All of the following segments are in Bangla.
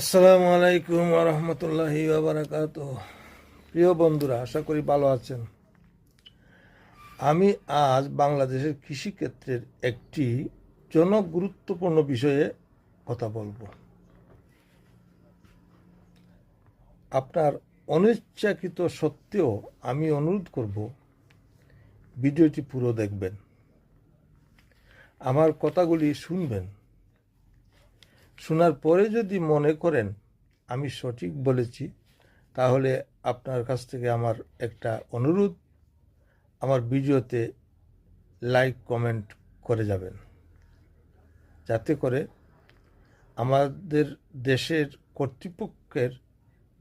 আসসালামু আলাইকুম রহমতুল্লাহি বারাকাত প্রিয় বন্ধুরা, আশা করি ভালো আছেন। আমি আজ বাংলাদেশের কৃষিক্ষেত্রের একটি জনগুরুত্বপূর্ণ বিষয়ে কথা বলব। আপনার অনিচ্ছাকৃত সত্ত্বেও আমি অনুরোধ করব, ভিডিওটি পুরো দেখবেন। আমার কথাগুলি শুনবেন। শোনার পরে যদি মনে করেন, আমি সঠিক বলেছি, তাহলে আপনার কাছ থেকে আমার একটা অনুরোধ, আমার ভিডিওতে লাইক, কমেন্ট করে যাবেন। যাতে করে আমাদের দেশের কর্তৃপক্ষের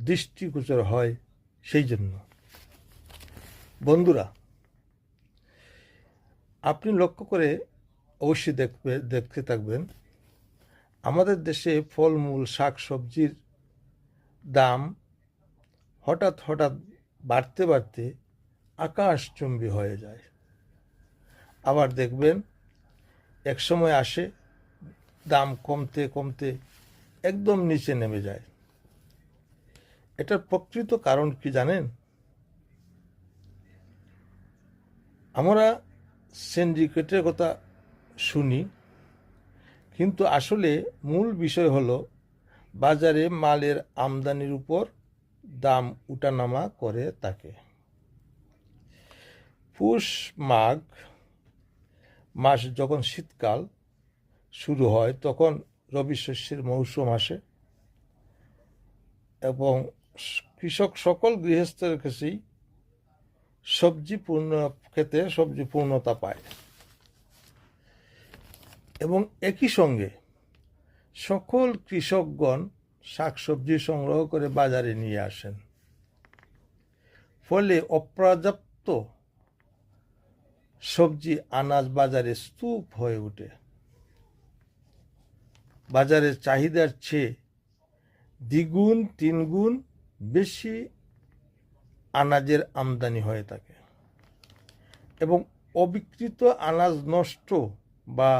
দৃষ্টিগোচর হয় সেই জন্য। বন্ধুরা, আপনি লক্ষ্য করে অবশ্যই দেখবে, দেখতে থাকবেন আমাদের দেশে ফলমূল শাক সবজির দাম হঠাৎ হঠাৎ বাড়তে বাড়তে আকাশচুম্বী হয়ে যায়। আবার দেখবেন এক সময় আসে, দাম কমতে কমতে একদম নিচে নেমে যায়। এটার প্রকৃত কারণ কি জানেন? আমরা সিন্ডিকেটের কথা শুনি কিন্তু আসলে মূল বিষয় হলো, বাজারে মালের আমদানির উপর দাম উঠানামা করে থাকে পুষ মাঘ মাস যখন শীতকাল শুরু হয়, তখন রবি শস্যের মৌসুম আসে এবং কৃষক সকল গৃহস্থের কাছেই সবজি পূর্ণ খেতে সবজি পূর্ণতা পায়। এবং একই সঙ্গে সকল কৃষকগণ শাকসবজি সংগ্রহ করে বাজারে নিয়ে আসেন। ফলে অপর্যাপ্ত সবজি আনাজ বাজারে স্তূপ হয়ে ওঠে। বাজারের চাহিদার চেয়ে দ্বিগুণ, তিনগুণ বেশি আনাজের আমদানি হয়ে থাকে। এবং অবিকৃত আনাজ নষ্ট বা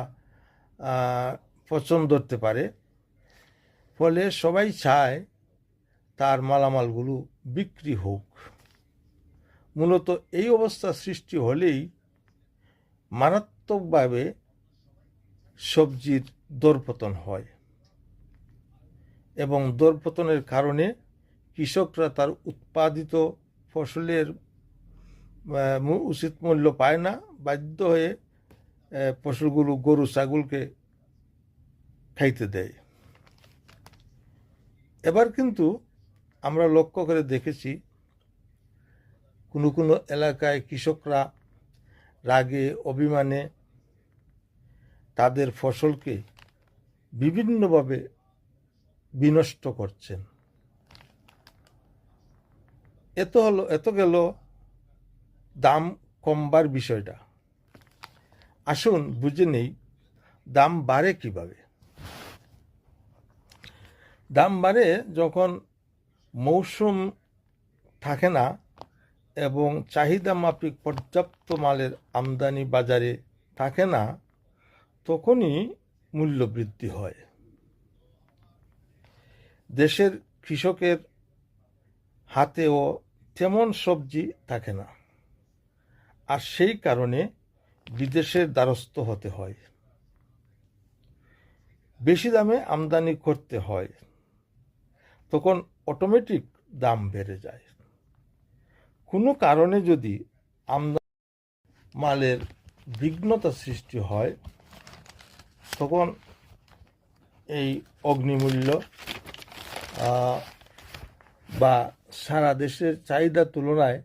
পচন ধরতে পারে। ফলে সবাই চায় তার মালামালগুলো বিক্রি হোক। মূলত এই অবস্থা সৃষ্টি হলেই মারাত্মকভাবে সবজির দরপতন হয় এবং দরপতনের কারণে কৃষকরা তার উৎপাদিত ফসলের উচিত মূল্য পায় না, বাধ্য হয়ে পশুগুলো, গরু, ছাগলকে খাইতে দেয়। এবার কিন্তু আমরা লক্ষ্য করে দেখেছি, কোনো কোনো এলাকায় কৃষকরা রাগে, অভিমানে তাদের ফসলকে বিভিন্নভাবে বিনষ্ট করছেন। এত হলো, এত গেল দাম কমবার বিষয়টা। আসুন বুঝে নেই, দাম বাড়ে কীভাবে? দাম বাড়ে যখন মৌসুম থাকে না এবং চাহিদা মাফিক পর্যাপ্ত মালের আমদানি বাজারে থাকে না, তখনই মূল্য বৃদ্ধি হয়। দেশের কৃষকের হাতেও তেমন সবজি থাকে না। আর সেই কারণে বিদেশের দ্বারস্থ হতে হয়। বেশি দামে আমদানি করতে হয়। তখন অটোমেটিক দাম বেড়ে যায়। কোনো কারণে যদি আমদানি মালের বিঘ্নতা সৃষ্টি হয়, তখন এই অগ্নিমূল্য বা সারা দেশের চাহিদা তুলনায়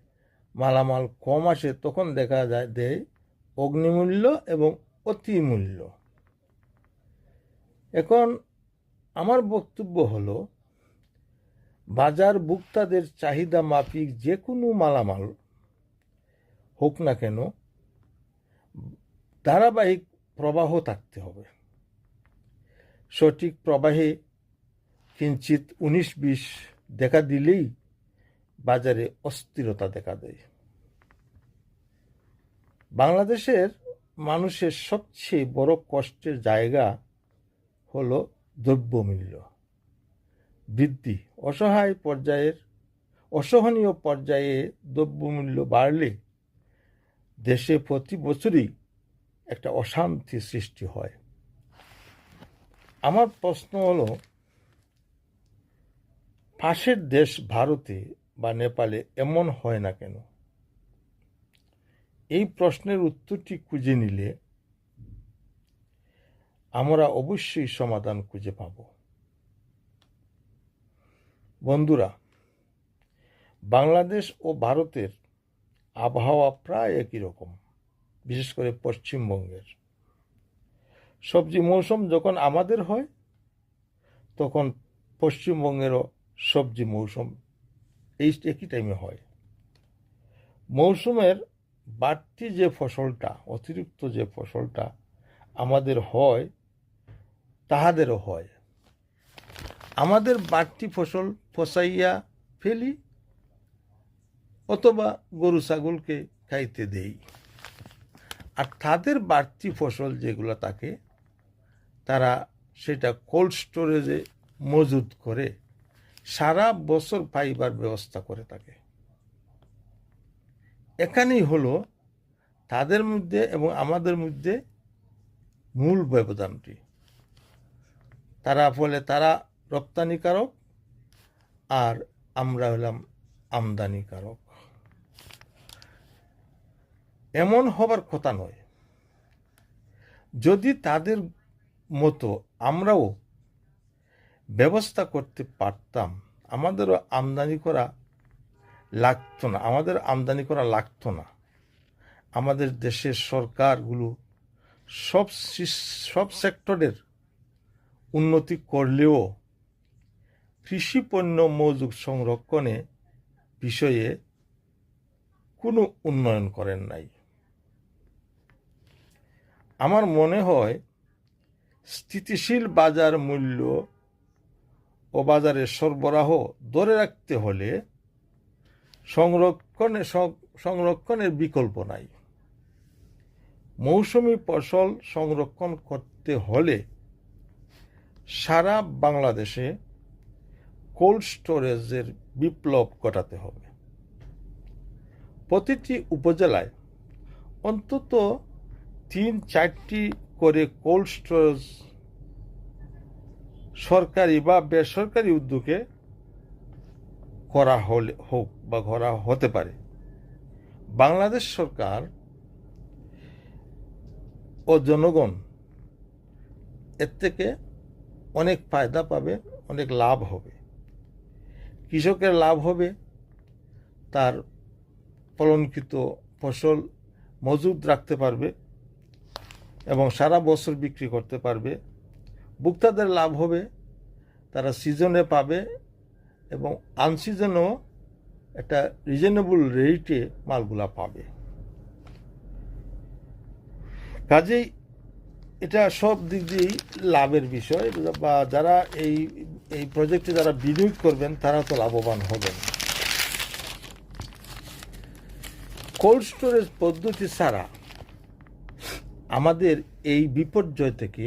মালামাল কম আসে, তখন দেখা যায়, দেয় অগ্নিমূল্য এবং অতিমূল্য। এখন আমার বক্তব্য হলো বাজার ভোক্তাদের চাহিদা মাফিক যে কোনো মালামাল হোক না কেন, ধারাবাহিক প্রবাহ থাকতে হবে। সঠিক প্রবাহে কিঞ্চিত উনিশ বিশ দেখা দিলেই বাজারে অস্থিরতা দেখা দেয়। বাংলাদেশের মানুষের সবচেয়ে বড় কষ্টের জায়গা হলো দ্রব্যমূল্য। বৃদ্ধি, অসহায় পর্যায়ের, অসহনীয় পর্যায়ে দ্রব্যমূল্য বাড়লে দেশে প্রতি বছরই একটা অশান্তি সৃষ্টি হয়। আমার প্রশ্ন হলো, পাশের দেশ ভারতে বা নেপালে এমন হয় না কেন? এই প্রশ্নের উত্তরটি খুঁজে নিলে আমরা অবশ্যই সমাধান খুঁজে পাব। বন্ধুরা, বাংলাদেশ ও ভারতের আবহাওয়া প্রায় একই রকম, বিশেষ করে পশ্চিমবঙ্গের। সবজি মৌসুম যখন আমাদের হয়, তখন পশ্চিমবঙ্গেরও সবজি মৌসুম এই একই টাইমে হয়। মৌসুমের বাড়তি যে ফসলটা, অতিরিক্ত যে ফসলটা আমাদের হয়, তাহাদেরও হয়। আমাদের বাড়তি ফসল ফসাইয়া ফেলি, অথবা গরু, ছাগলকে খাইতে দেই। আর তাদের বাড়তি ফসল যেগুলো থাকে, তারা সেটা কোল্ড স্টোরেজে মজুদ করে সারা বছর পাইবার ব্যবস্থা করে থাকে। এখানেই হলো তাদের মধ্যে এবং আমাদের মধ্যে মূল ব্যবধানটি। তারা ফলে তারা রপ্তানিকারক আর আমরা হলাম আমদানিকারক। এমন হবার কথা নয়। যদি তাদের মতো আমরাও ব্যবস্থা করতে পারতাম, আমাদেরও আমদানি করা লাগতো না। আমাদের আমদানি করা লাগতো না। আমাদের দেশের সরকারগুলো সব সব সেক্টরের উন্নতি করলেও কৃষি পণ্য মজুগ সংরক্ষণে বিষয়ে কোনো উন্নয়ন করেন নাই। আমার মনে হয় স্থিতিশীল বাজার মূল্য ও বাজারের সরবরাহ ধরে রাখতে হলে সংরক্ষণে সংরক্ষণের বিকল্প নাই। মৌসুমি ফসল সংরক্ষণ করতে হলে সারা বাংলাদেশে কোল্ড স্টোরেজের বিপ্লব ঘটাতে হবে। প্রতিটি উপজেলায় অন্তত তিন চারটি করে কোল্ড স্টোরেজ সরকারি বা বেসরকারি উদ্যোগে করা হলে, হোক বা করা হতে পারে। বাংলাদেশ সরকার ও জনগণ এর থেকে অনেক ফায়দা পাবে, অনেক লাভ হবে। কৃষকের লাভ হবে, তার ফলনকৃত ফসল মজুদ রাখতে পারবে এবং সারা বছর বিক্রি করতে পারবে। ভোক্তাদের লাভ হবে, তারা সিজনে পাবে এবং আনসিজনেও একটা রিজনেবল রেটে মালগুলা পাবে। কাজেই এটা সব দিক দিয়েই লাভের বিষয় বা যারা এই এই প্রজেক্টে যারা বিনিয়োগ করবেন, তারা তো লাভবান হবেন। কোল্ড স্টোরেজ পদ্ধতি ছাড়া আমাদের এই বিপর্যয় থেকে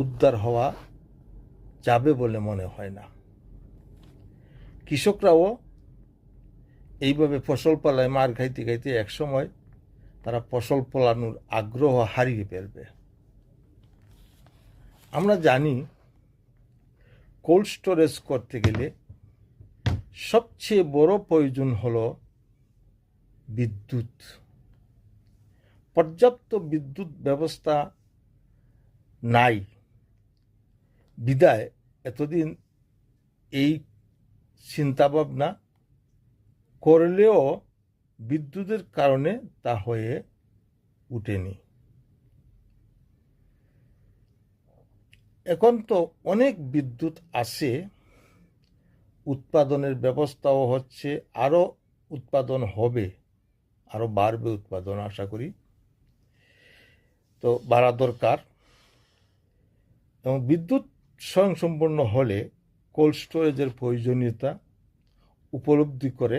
উদ্ধার হওয়া যাবে বলে মনে হয় না। কৃষকরাও এইভাবে ফসল পালায়, মার খাইতে খাইতে একসময় তারা ফসল ফলানোর আগ্রহ হারিয়ে ফেলবে। আমরা জানি কোল্ড স্টোরেজ করতে গেলে সবচেয়ে বড় প্রয়োজন হল বিদ্যুৎ। পর্যাপ্ত বিদ্যুৎ ব্যবস্থা নাই। বিদায়, এতদিন এই চিন্তাভাবনা করলেও বিদ্যুতের কারণে তা হয়ে উঠেনি এখন তো অনেক বিদ্যুৎ আসে, উৎপাদনের ব্যবস্থাও হচ্ছে, আরও উৎপাদন হবে, আরও বাড়বে উৎপাদন আশা করি। তো বাড়া দরকার। এবং বিদ্যুৎ স্বয়ংসম্পূর্ণ হলে কোল্ড স্টোরেজের প্রয়োজনীয়তা উপলব্ধি করে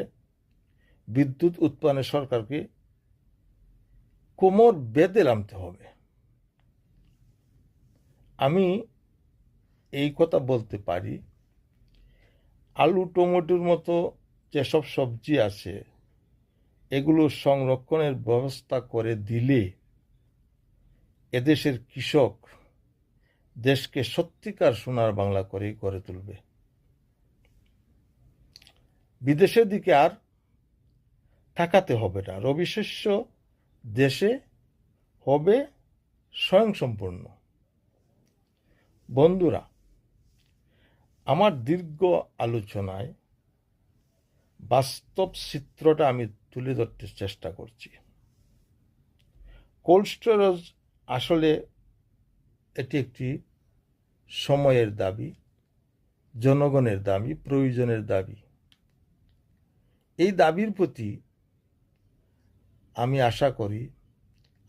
বিদ্যুৎ উৎপাদনে সরকারকে কোমর বেঁধে নামতে হবে। আমি এই কথা বলতে পারি, আলু টমেটোর মতো যেসব সবজি আছে, এগুলো সংরক্ষণের ব্যবস্থা করে দিলে এদেশের কৃষক দেশকে সত্যিকার সোনার বাংলা করেই গড়ে তুলবে। বিদেশের দিকে আর তাকাতে হবে না। রবি শস্য দেশে হবে স্বয়ংসম্পূর্ণ। বন্ধুরা, আমার দীর্ঘ আলোচনায় বাস্তব চিত্রটা আমি তুলে ধরতে চেষ্টা করছি। কোল্ড স্টোরেজ আসলে এটি একটি সময়ের দাবি, জনগণের দাবি, প্রয়োজনের দাবি। এই দাবির প্রতি আমি আশা করি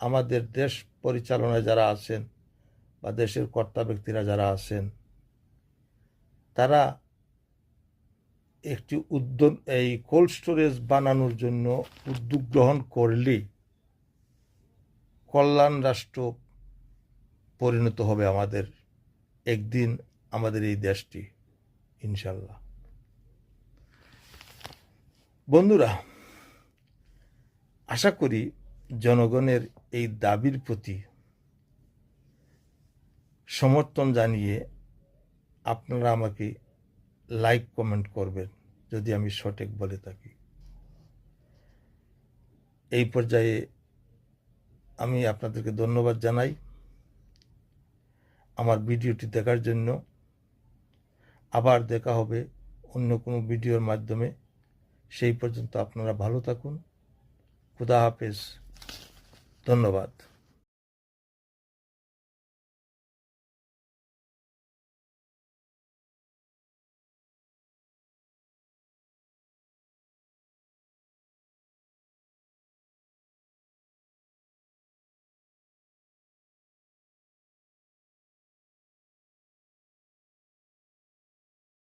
আমাদের দেশ পরিচালনায় যারা আছেন বা দেশের কর্তা ব্যক্তিরা যারা আছেন, তারা একটি উদ্যোগ, এই কোল্ড স্টোরেজ বানানোর জন্য উদ্যোগ গ্রহণ করলে কল্যাণ রাষ্ট্র পরিণত হবে আমাদের একদিন আমাদের এই দেশটি ইনশাল্লাহ বন্ধুরা, আশা করি জনগণের এই দাবির প্রতি সমর্থন জানিয়ে আপনারা আমাকে লাইক, কমেন্ট করবেন, যদি আমি সঠিক বলে থাকি। এই পর্যায়ে আমি আপনাদেরকে ধন্যবাদ জানাই। আমার ভিডিওটি দেখার জন্য। আবার দেখা হবে অন্য কোনো ভিডিওর মাধ্যমে। সেই পর্যন্ত আপনারা ভালো থাকুন। খুদা হাফেজ। ধন্যবাদ।